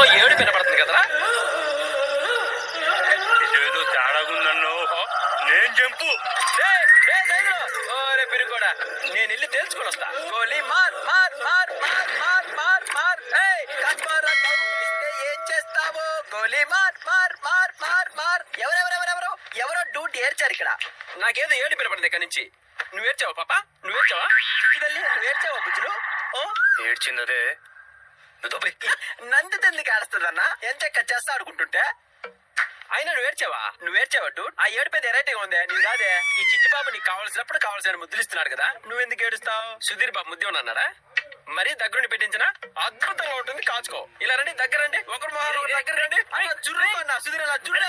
ఓ ఏడు వినపడుతుంది కదరా? ఇదేదో తేడాగుందన్నో. నేను. ఓరే పిరుకోడా నేను ఇల్లు తెలుసుకొని వస్తా. గోలీ మార్ మార్ మార్ మార్ మార్ మార్ మార్. ఏం చేస్తావు? గోలీ మార్ మార్ మార్ మార్ మార్. ఎవరెవరెవరెవరో? ఎవరో డ్యూటీ ఏర్చారు ఇక్కడ. నాకేదో ఏడు వినపడింది ఇక్కడ నుంచి. నువ్వు ఏడ్చావా పాప? నువ్వు ఏడ్చావా? చిక్కిదల్లి నువ్వు ఏడ్చావా బుజ్జులు? ఓ? ఏడ్చిందదే. నంది తెందుకు ఆడుస్తుందన్నా? ఎంత చేస్తా ఆడుకుంటుంటే? అయినా నువ్వు ఏడ్చావా? నువ్వు ఏడ్చావా ఆ ఏడు పెద్ద ఎరైటీగా ఉంది నీవు కాదే? ఈ చిట్టి బాబు నీకు కావాల్సినప్పుడు కావాల్సిన ముద్దులు ఇస్తున్నాడు కదా. నువ్వు ఎందుకు ఏడుస్తావు? సుధీర్ బాబు ముద్దు ఉన్నాడా మరీ దగ్గరుండి పెట్టించిన అద్భుతంగా ఉంటుంది కాచుకో. ఇలా రండి దగ్గరండి ఒకరు దగ్గర రండి. అలా జుర్రు అన్న సుధీర్ అలా జుర్రు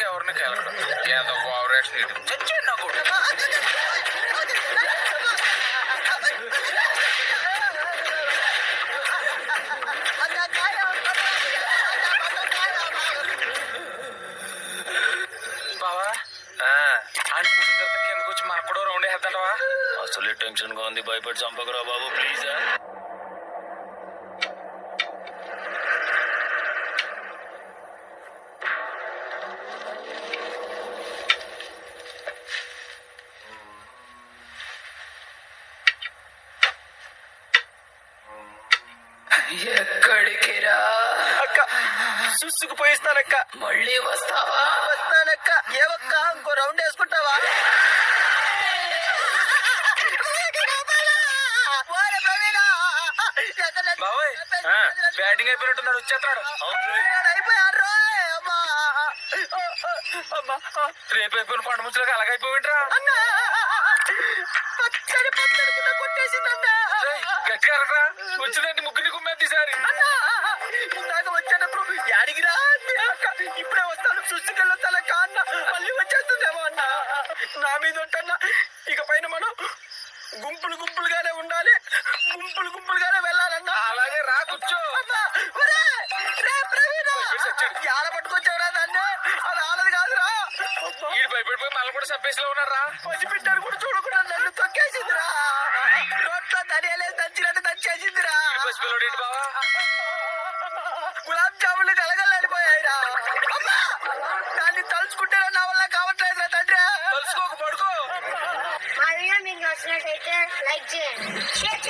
జన్మలో ఇంకెవరిని కలగడం ఏదో వావరేషన్ ఇది చచ్చాడు నా కొడుకు బావా ఆయన కూర్చున్న తర్వాత కిందకు వచ్చి మనకు కూడా రౌండ్ వేద్దాడవా అసలే టెన్షన్ గా ఉంది భయపడి చంపకరా బాబు ప్లీజ్ ఎక్కడికి రా? అక్క సుసుకు పోయిస్తానక్క. మళ్ళీ వస్తావా? వస్తానక్క. ఏవక్క ఇంకో రౌండ్ వేసుకుంటావా? బ్యాటింగ్ అయిపోయినట్టున్నాడు వచ్చేస్తున్నాడు. రేపు అయిపోయిన పండు ముచ్చలకు అలాగైపోయింట్రా గట్టిగా అరగరా వచ్చిందంటే ముగ్గురిని కుమ్మేది ఈసారి. వచ్చేటప్పుడు యాడిగిరా ఇప్పుడే వస్తాను చూసుకెళ్ళొస్తాను అన్న. మళ్ళీ వచ్చేస్తుందేమో అన్న? నా మీద ఉంటన్నా ఇక పైన మనం గుంపులు గుంపులుగానే ఉండాలి. గుంపులు గుంపులుగానే వెళ్ళాలన్నా. అలాగే రా కూర్చో. యాడ పట్టుకొచ్చావురా దాన్ని అది ఆడది కాదురా. ఈడు భయపడిపోయి మళ్ళీ కూడా సబ్బేసిలో ఉన్నారా పసిబిడ్డను కూడా చూడకుండా నన్ను తొక్కేసిందిరా. రోడ్లో తడియలేదు ఏంటి బావా? గులాబ్ జాములు కలగలాడిపోయాయిరా అమ్మా! దాన్ని తలుచుకుంటే నా వల్ల కావట్లేదురా తండ్రి. తలుసుకోక పడుకో. మా వీడియో మీకు నచ్చినట్టయితే లైక్ చేయండి. షేర్ చేయండి.